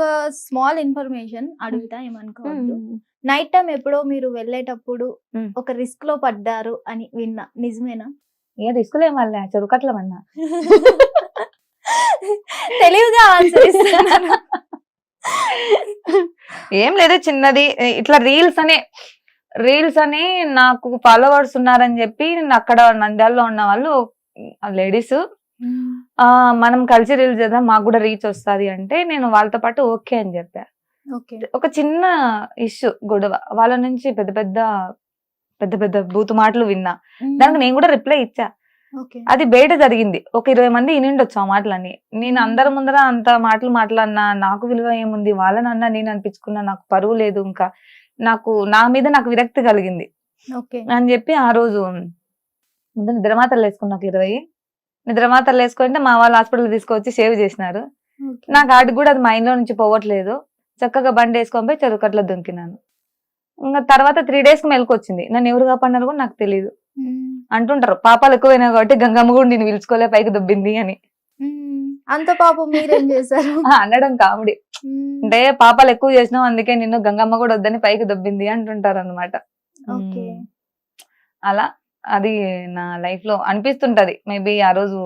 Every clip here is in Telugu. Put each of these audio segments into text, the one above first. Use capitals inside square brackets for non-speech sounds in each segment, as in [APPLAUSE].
ఒక స్మాల్ ఇన్ఫర్మేషన్ అడుగుతా ఏమనుకోవద్దు. నైట్ టైం ఎప్పుడో మీరు వెళ్ళేటప్పుడు. ఒక రిస్క్లో పడ్డారు అని విన్నా. నిజమేనా? ఏ రిస్కులు ఏం వాళ్ళ చెరుకట్ల అన్నా తెలివిగా ఆన్సర్ ఏం లేదు చిన్నది. ఇట్లా రీల్స్ అనే రీల్స్ అని నాకు ఫాలోవర్స్ ఉన్నారని చెప్పి నేను అక్కడ నంద్యాలలో ఉన్న వాళ్ళు లేడీస్ మనం కలిసి రీల్స్ చేద్దాం మాకు కూడా రీచ్ వస్తది అంటే నేను వాళ్ళతో పాటు ఓకే అని చెప్పా. ఒక చిన్న ఇష్యూ గొడవ. వాళ్ళ నుంచి పెద్ద పెద్ద పెద్ద పెద్ద బూతు మాటలు విన్నా. దానికి నేను కూడా రిప్లై ఇచ్చా. అది బయట జరిగింది. ఒక ఇరవై మంది ఇనిండొచ్చు ఆ మాటలని నేను అందరి ముందర అంత మాటలు మాట్లాడినా నాకు విలువ ఏముంది వాళ్ళని అన్నా నేను అనిపించుకున్నా నాకు పరువు లేదు ఇంకా. నాకు నా మీద నాకు విరక్తి కలిగింది. అని చెప్పి ఆ రోజు ముందు నిద్రమాతలు వేసుకున్నా నాకు ఇరవై. నిద్రమాతలు వేసుకుంటే మా వాళ్ళు హాస్పిటల్ తీసుకొచ్చి సేవ్ చేసినారు. నాకు ఆడికి కూడా అది మైండ్లో నుంచి పోవట్లేదు. చక్కగా బండి వేసుకొని పోయి చెరుకట్లో దుంకినాను ఇంకా తర్వాత త్రీ డేస్కి మెలకు వచ్చింది నన్ను ఎవరు కాపాడినారు కూడా నాకు తెలియదు అంటుంటారు పాపాలు ఎక్కువైనా కాబట్టి గంగమ్మ కూడా నేను పిలుచుకోలే పైకి దుబ్బింది అని. అంత పాపం మీరేం చేశారు? [LAUGHS] అనడం కామెడీ. అంటే పాపాలు ఎక్కువ చేసినావు అందుకే నిన్ను గంగమ్మ కూడా వద్దని పైకి దొబ్బింది అంటుంటారు అనమాట ఓకే అలా. అది నా లైఫ్లో అనిపిస్తుంటది. మేబీ ఆ రోజు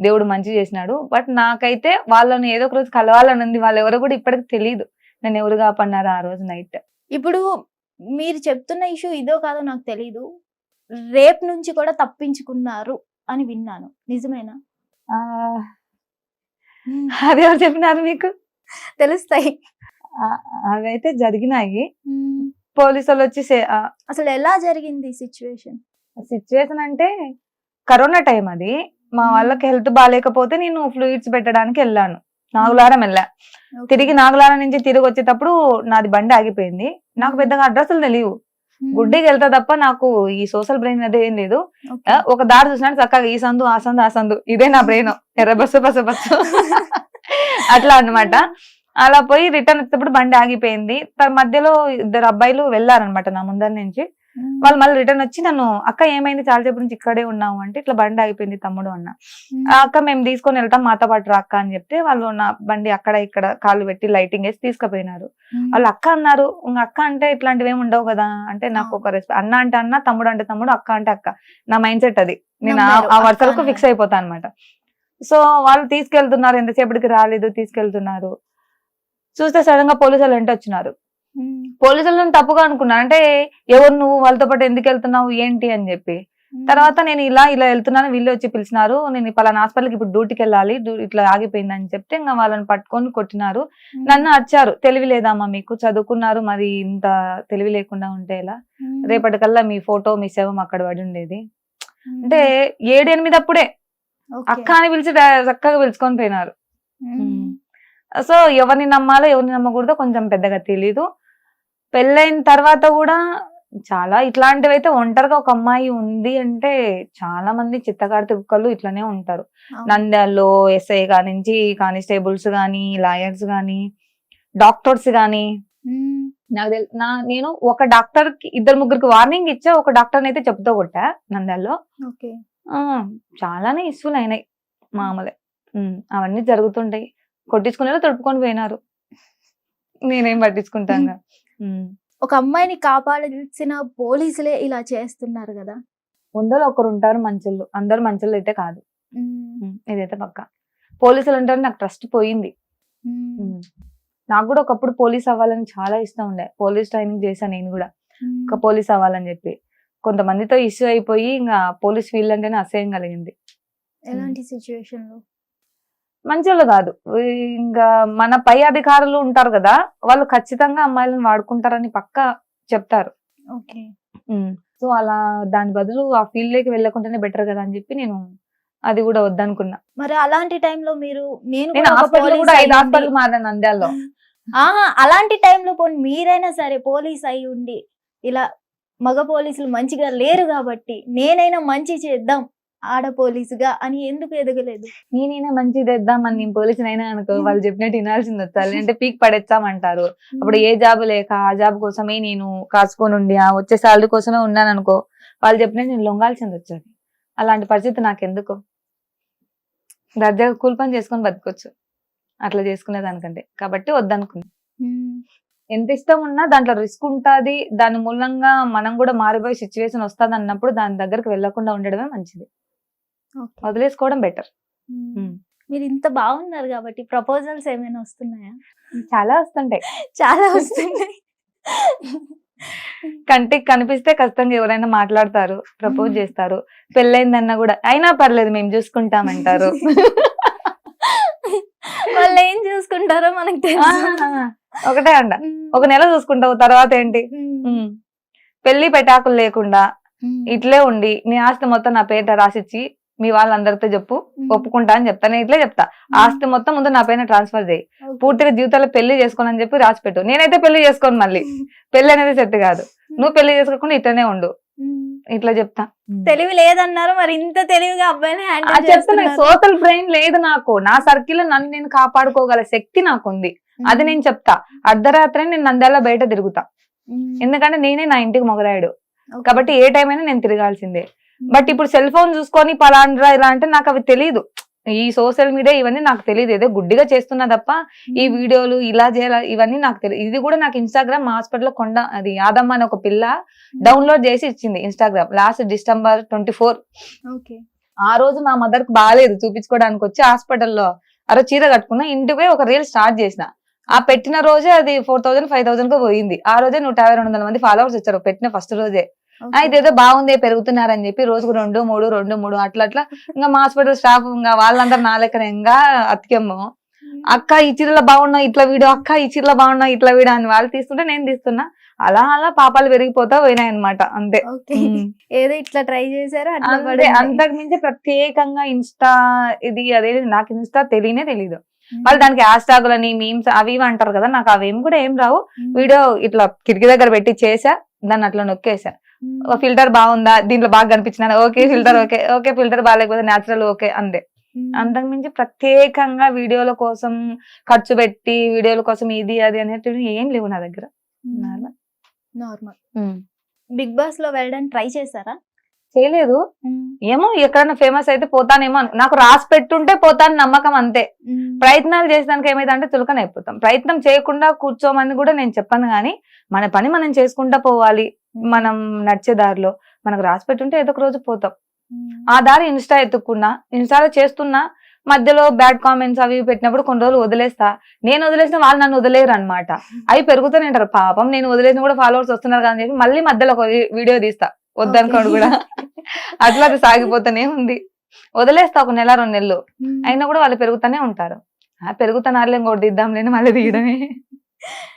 దేవుడు మంచి చేసినాడు. బట్ నాకైతే వాళ్ళని ఏదో ఒక రోజు కలవాలని ఉంది. వాళ్ళు ఎవరో కూడా ఇప్పటికి తెలియదు నేను ఎవరు కాపన్నారు ఆ రోజు నైట్. ఇప్పుడు మీరు చెప్తున్న ఇష్యూ ఇదో కాదో నాకు తెలీదు. రేప్ నుంచి కూడా తప్పించుకున్నారు అని విన్నాను. నిజమేనా? అది ఎవరు చెప్పినారు మీకు? తెలుస్తాయి. అవైతే జరిగినాయి. పోలీసు వాళ్ళు వచ్చి అసలు ఎలా జరిగింది సిచ్యువేషన్? సిచ్యువేషన్ అంటే కరోనా టైం అది. మా. వాళ్ళకి హెల్త్ బాగాలేకపోతే నేను ఫ్లూయిడ్స్ పెట్టడానికి వెళ్ళాను. నాగులారం వెళ్ళా. తిరిగి నాగులారం నుంచి తిరిగి వచ్చేటప్పుడు నాది బండి ఆగిపోయింది. నాకు పెద్దగా అడ్రస్లు తెలియవు. గుడ్డికి వెళ్తా తప్ప నాకు ఈ సోషల్ బ్రెయిన్ అదే ఏం లేదు. ఒక దారి చూసినాడు చక్కగా ఈ సందు ఆ సందు ఆ సందు. ఇదే నా బ్రెయిన్ ఎర్ర బస్సు బస్సు బస్సు. [LAUGHS] అట్లా అన్నమాట. అలా పోయి రిటర్న్ వచ్చేటప్పుడు బండి ఆగిపోయింది. తన మధ్యలో ఇద్దరు అబ్బాయిలు వెళ్ళారనమాట నా ముందర నుంచి. వాళ్ళు మళ్ళీ రిటర్న్ వచ్చి నన్ను అక్క ఏమైంది? చాలా సేపు నుంచి ఇక్కడే ఉన్నావు అంటే ఇట్లా బండి ఆగిపోయింది తమ్ముడు అన్న. ఆ అక్క మేము తీసుకొని వెళ్తాం మాతో పాటు రా అక్క అని చెప్తే వాళ్ళు నా బండి అక్కడ ఇక్కడ కాళ్ళు పెట్టి లైటింగ్ వేసి తీసుకుపోయినారు. వాళ్ళు అక్క అన్నారు ఇంక అక్క అంటే ఇట్లాంటివి ఏమి ఉండవు కదా అంటే నాకు ఒక రెస్పెక్ట్ అన్న అంటే అన్న తమ్ముడు అంటే తమ్ముడు అక్క అంటే అక్క నా మైండ్ సెట్ అది. నేను ఆ- వరుసలకు. ఫిక్స్ అయిపోతా అనమాట సో వాళ్ళు తీసుకెళ్తున్నారు ఎంతసేపటికి రాలేదు తీసుకెళ్తున్నారు. చూస్తే సడన్గా పోలీసు వాళ్ళు వెంట వచ్చినారు. పోలీసులు నన్ను తప్పుగా అనుకున్నాను. అంటే ఎవరు నువ్వు వాళ్ళతో పాటు ఎందుకు వెళ్తున్నావు ఏంటి అని చెప్పి. తర్వాత నేను ఇలా ఇలా వెళ్తున్నాను వీళ్ళు వచ్చి పిలిచినారు. నేను పలానా హాస్పిటల్కి ఇప్పుడు డ్యూటీకి వెళ్ళాలి ఇట్లా ఆగిపోయింది అని చెప్తే ఇంకా వాళ్ళని పట్టుకొని కొట్టినారు. నన్ను అరిచారు. తెలివి లేదమ్మా మీకు. చదువుకున్నారు మరి ఇంత తెలివి లేకుండా ఉంటే ఎలా? రేపటికల్లా మీ ఫోటో మీ శవం అక్కడ పడి ఉండేది. అంటే ఏడు ఎనిమిది అప్పుడే అక్క అని పిలిచి చక్కగా పిలుచుకొని పోయినారు. సో ఎవరిని నమ్మాలో ఎవరిని నమ్మకూడదో కొంచెం పెద్దగా తెలీదు. పెళ్ళైన తర్వాత కూడా చాలా ఇట్లాంటివి అయితే ఒంటరిగా ఒక అమ్మాయి ఉంది అంటే చాలా మంది చిత్తకార్తి కుక్కలు ఇట్లానే ఉంటారు. నంద్యాల్లో ఎస్ఐ కానించి కానిస్టేబుల్స్ గాని లాయర్స్ గాని డాక్టర్స్ గాని. నాకు తెల్ నా నేను ఒక డాక్టర్కి ఇద్దరు ముగ్గురికి వార్నింగ్ ఇచ్చా ఒక డాక్టర్ అయితే చెప్తూ కొట్టా నంద్యాల్లో. చాలానే ఇష్యూలు అయినాయి మామూలే. అవన్నీ జరుగుతుంటాయి. కొట్టించుకునే తడుపుకొని పోయినారు. నేనేం పట్టించుకుంటాగా ఉమ్. [LAUGHS] ఒక అమ్మాయిని కాపాడాల్సిన పోలీసులే ఇలా చేస్తున్నారు కదా. వందలో ఒకరు ఉంటారు మంచులు. అందరు మంచులు అయితే కాదు. ఇదైతే పక్క. పోలీసులు అంటారు నాకు ట్రస్ట్ పోయింది. నాకు కూడా ఒకప్పుడు పోలీస్ అవ్వాలని చాలా ఇష్టం ఉండే. పోలీస్ ట్రైనింగ్ చేశాను నేను కూడా. ఒక పోలీస్ అవ్వాలని చెప్పి. కొంతమందితో ఇష్యూ అయిపోయి ఇంకా పోలీస్ ఫీల్డ్ అంటేనే అసహ్యం కలిగింది. ఎలాంటి సిచ్యువేషన్లో మంచోళ్ళు కాదు. ఇంకా మన పై అధికారులు ఉంటారు కదా వాళ్ళు ఖచ్చితంగా అమ్మాయిలను వాడుకుంటారని పక్కా చెప్తారు. ఓకే. సో అలా దాని బదులు ఆ ఫీల్డ్లోకి వెళ్ళకుండానే బెటర్ కదా అని చెప్పి నేను అది కూడా వద్దనుకున్నా. మరి అలాంటి టైంలో మీరు నేను కూడా ఐదు హాస్పిటల్ మారాను నంద్యాలలో. [LAUGHS] అలాంటి టైంలో పోనీ మీరైనా సరే పోలీస్ అయి ఉండి ఇలా మగ పోలీసులు మంచిగా లేరు కాబట్టి నేనైనా మంచి చేద్దాం. ఆడ పోలీసుగా అని ఎందుకు ఎదగలేదు? నేనైనా మంచిది తెద్దామని నేను పోలీసులు అయినా అనుకో వాళ్ళు చెప్పినట్టు వినాల్సింది వచ్చాలి అంటే పీక్ పడేస్తామంటారు. అప్పుడు ఏ జాబ్ లేక ఆ జాబ్ కోసమే నేను కాసుకొని ఉండి ఆ వచ్చే సాలరీ కోసమే ఉన్నాను అనుకో వాళ్ళు చెప్పినట్టు నేను లొంగాల్సింది వచ్చేది. అలాంటి పరిస్థితి నాకెందుకు? దర్జాగా కూలి పని చేసుకొని బతకొచ్చు. అట్లా చేసుకునే దానికంటే కాబట్టి వద్దనుకున్నా. ఎంత ఇష్టం ఉన్నా దాంట్లో రిస్క్ ఉంటది. దాని మూలంగా మనం కూడా మారిపోయే సిచ్యువేషన్ వస్తుంది అన్నప్పుడు దాని దగ్గరికి వెళ్ళకుండా ఉండడమే మంచిది. వదిలేసుకోవడం బెటర్. మీరు ఇంత బాగున్నారు కాబట్టి ప్రపోజల్స్ ఏమైనా వస్తున్నాయా? చాలా వస్తుంటాయి. చాలా వస్తున్నాయి. కంటికి కనిపిస్తే ఖచ్చితంగా ఎవరైనా మాట్లాడతారు ప్రపోజ్. చేస్తారు. పెళ్ళైందన్నా కూడా అయినా పర్లేదు మేము చూసుకుంటామంటారు. వాళ్ళు ఏం చూసుకుంటారో మనకు ఒకటే అండ ఒక నెల చూసుకుంటావు తర్వాత ఏంటి. పెళ్ళి పెటాకులు లేకుండా ఇట్లే ఉండి నీ ఆస్తి మొత్తం నా పేరిట రాసిచ్చి మీ వాళ్ళందరితో చెప్పు ఒప్పుకుంటా అని చెప్తా. నేను ఇట్లే చెప్తా. ఆస్తి మొత్తం ముందు నా పైన ట్రాన్స్ఫర్ చేయి. పూర్తిగా జీవితంలో పెళ్ళి చేసుకోనని చెప్పి రాసి పెట్టు నేనైతే పెళ్ళి చేసుకోను మళ్ళీ. పెళ్ళి అనేది సెట్ కాదు. నువ్వు పెళ్ళి చేసుకోకుండా ఇట్లనే ఉండు. ఇట్లా చెప్తా. తెలివి లేదన్నారు మరి ఇంత తెలివిగా అబ్బాయిని ఆ హ్యాండిల్ చెప్తున్నా సోషల్ బ్రెయిన్ లేదు నాకు. నా సర్కిల్లో నన్ను నేను కాపాడుకోగల శక్తి నాకుంది. అది నేను చెప్తా. అర్ధరాత్రి నేను నంద్యాల బయట తిరుగుతా. ఎందుకంటే నేనే నా ఇంటికి మొగరాయుడు. కాబట్టి ఏ టైం అయినా నేను తిరగాల్సిందే. బట్ ఇప్పుడు సెల్ ఫోన్ చూసుకొని పలాండ్రా ఇలా అంటే నాకు అవి తెలియదు ఈ సోషల్ మీడియా ఇవన్నీ నాకు తెలియదు ఏదో గుడ్డిగా చేస్తున్నా తప్ప ఈ వీడియోలు ఇలా చేయాలి ఇవన్నీ నాకు తెలియదు ఇది కూడా నాకు ఇన్స్టాగ్రామ్ హాస్పిటల్ కొండ అది యాదమ్మ అని ఒక పిల్ల డౌన్లోడ్ చేసి ఇచ్చింది Instagram last December twenty four. Okay. ఆ రోజు మా మదర్కి బాగాలేదు చూపించుకోవడానికి వచ్చి హాస్పిటల్లో అరే చీర కట్టుకున్నా ఇంటికి ఒక రీల్ స్టార్ట్ చేసిన. ఆ పెట్టిన రోజే అది ఫోర్ థౌసండ్ ఫైవ్ థౌసండ్కు పోయింది. ఆ రోజే నూట యాభై రెండు వందల మంది ఫాలోవర్స్ వచ్చారు. పెట్టిన ఫస్ట్ రోజే. ఇదేదో బాగుంది పెరుగుతున్నారని చెప్పి రోజుకు రెండు మూడు రెండు మూడు అట్లా అట్లా. ఇంకా మా హాస్పిటల్ స్టాఫ్ ఇంకా వాళ్ళందరూ నా లెక్కన ఇంకా అతికేమో. అక్క ఈ చీరలో బాగున్నావు ఇట్లా వీడియో అక్క ఈ చీరలో బాగున్నావు ఇట్లా వీడియో అని వాళ్ళు తీస్తుంటే నేను తీస్తున్నా. అలా అలా పాపాలు పెరిగిపోతా పోయినాయి అనమాట అంతే. ఏదో ఇట్లా ట్రై చేశారు. అంతకు మించి ప్రత్యేకంగా ఇన్స్టా ఇది అదేది నాకు ఇన్స్టా తెలియనే తెలియదు వాళ్ళు దానికి హ్యాష్ ట్యాగులని మీమ్స్ అవి ఇవి అంటారు కదా నాకు అవేం కూడా ఏం రావు. వీడియో ఇట్లా కిటికీ దగ్గర పెట్టి చేసా దాన్ని అట్లా నొక్కేసా. ఫిల్టర్ బాగుందా? దీంట్లో బాగా కనిపించిన okay [LAUGHS] filter okay okay filter బాగాలేకపోతే నేచురల్ ఓకే అంతే. ఉమ్. అంతకు మించి ప్రత్యేకంగా వీడియోల కోసం ఖర్చు పెట్టి వీడియోల కోసం ఇది అది అనేటివి ఏం లేవు నా దగ్గర. నార్మల్. నార్మల్ బిగ్ బాస్లో వెళ్ళడానికి ట్రై చేశారా? చేయలేదు. ఏమో ఎక్కడైనా ఫేమస్ అయితే పోతానేమో నాకు రాసి పెట్టుంటే పోతాను నమ్మకం అంతే. ప్రయత్నాలు చేసేదానికి ఏమైతే అంటే చులకన అయిపోతాం. ప్రయత్నం చేయకుండా కూర్చోమని కూడా నేను చెప్పాను కానీ మన పని మనం చేసుకుంటా పోవాలి. మనం నడిచే దారిలో మనకు రాసి పెట్టుంటే ఏదో ఒక రోజు పోతాం. ఆ దారి ఇన్స్టా ఎత్తుక్కున్నా ఇన్స్టాలో చేస్తున్నా మధ్యలో బ్యాడ్ కామెంట్స్ అవి పెట్టినప్పుడు కొన్ని రోజులు వదిలేస్తా. నేను వదిలేసిన వాళ్ళు నన్ను వదిలేరు అనమాట అవి పెరుగుతూనే ఉంటారు. పాపం నేను వదిలేసిన కూడా ఫాలోవర్స్ వస్తున్నారు కదా అని చెప్పి మళ్ళీ మధ్యలో ఒక వీడియో తీస్తా. వద్దనుకోడు కూడా. అట్లా అది సాగిపోతూనే ఉంది. వదిలేస్తా ఒక నెల రెండు నెలలు. అయినా కూడా వాళ్ళు పెరుగుతూనే ఉంటారు. ఆ పెరుగుతున్నారులే ఇంకోటి తీద్దాంలేని మళ్ళీ తీయడమే.